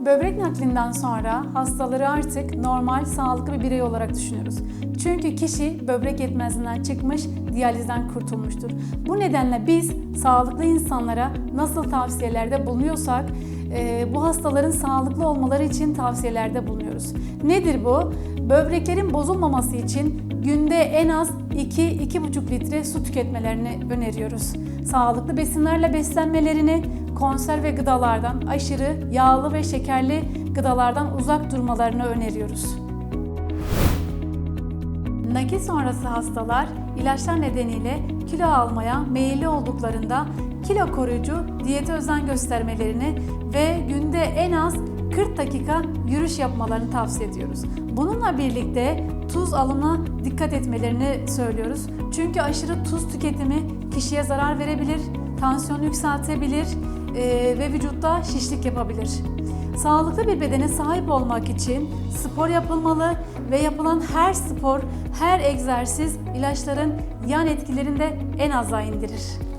Böbrek naklinden sonra hastaları artık normal, sağlıklı bir birey olarak düşünüyoruz. Çünkü kişi böbrek yetmezliğinden çıkmış, diyalizden kurtulmuştur. Bu nedenle biz sağlıklı insanlara nasıl tavsiyelerde bulunuyorsak, e, bu hastaların sağlıklı olmaları için tavsiyelerde bulunuyoruz. Nedir bu? Böbreklerin bozulmaması için günde en az 2-2,5 litre su tüketmelerini öneriyoruz. Sağlıklı besinlerle beslenmelerini, konserve gıdalardan, aşırı yağlı ve şekerli gıdalardan uzak durmalarını öneriyoruz. Nakil sonrası hastalar ilaçlar nedeniyle kilo almaya meyilli olduklarında kilo koruyucu diyete özen göstermelerini ve günde en az 40 dakika yürüyüş yapmalarını tavsiye ediyoruz. Bununla birlikte tuz alımına dikkat etmelerini söylüyoruz. Çünkü aşırı tuz tüketimi kişiye zarar verebilir, tansiyon yükseltebilir ve vücutta şişlik yapabilir. Sağlıklı bir bedene sahip olmak için spor yapılmalı ve yapılan her spor, her egzersiz ilaçların yan etkilerini de en aza indirir.